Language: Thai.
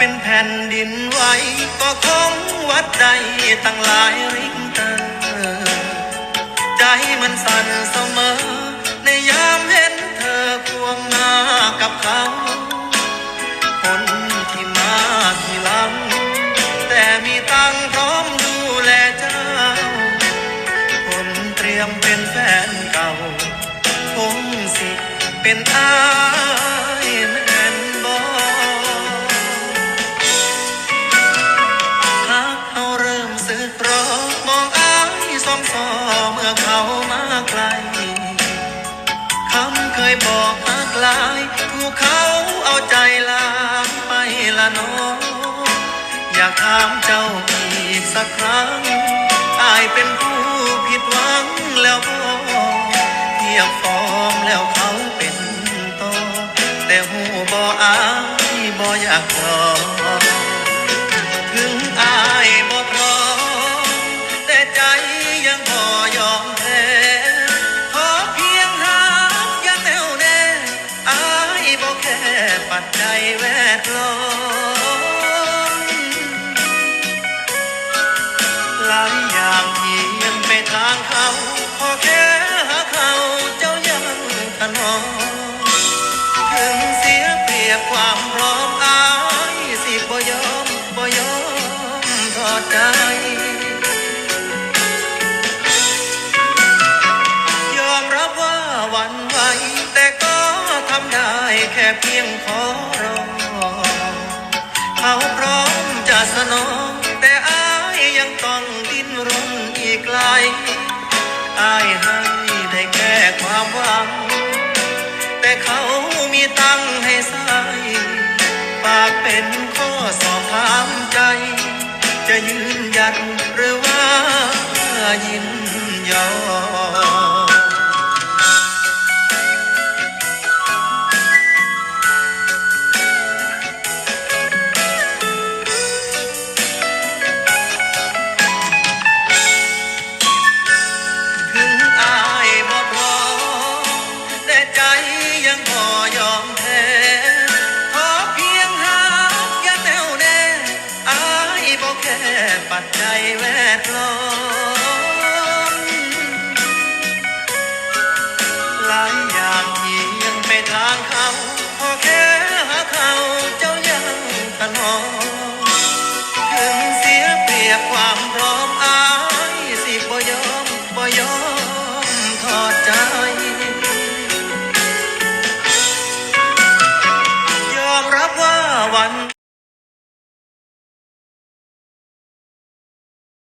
ป็นแผ่นดินไหวก็คงวัดใจตั้งหลายริงเตอร์ใจมันสั่นเสมอ ในยามเห็นเธอควงหน้ากับเขาคนที่มาทีหลัง แต่มีตังพร้อมดูแลเจ้า คนเตรียมเป็นแฟนเก่าคงสิเป็นอายแม่ เมื่อเขามาไกลคำเคยบอกหักลาย ถูกเขาเอาใจลามไปละน้องอยากถามเจ้าอีกสักครั้งอายเป็นผู้ผิดหวังแล้วพอเทียบฟอร์มแล้วเขาเป็นต่อแต่หูบออายบออยากรอ แค่ปัจจัยแวดล้อมหลายอย่างที่ยังไปทางเขาพอแค่หาเขาเจ้ายังถนอมถึงเสียเปรียบความพร้อม แค่เพียงขอรอ เขาพร้อมจะสนอง แต่อายยังต้องดิ้นรนอีกไกลอายให้ได้แค่ความหวัง แต่เขามีตังให้ใส่ปากเป็นข้อสอบถามใจ จะยืนยันหรือว่ายิน ปัจจัยแวดล้อม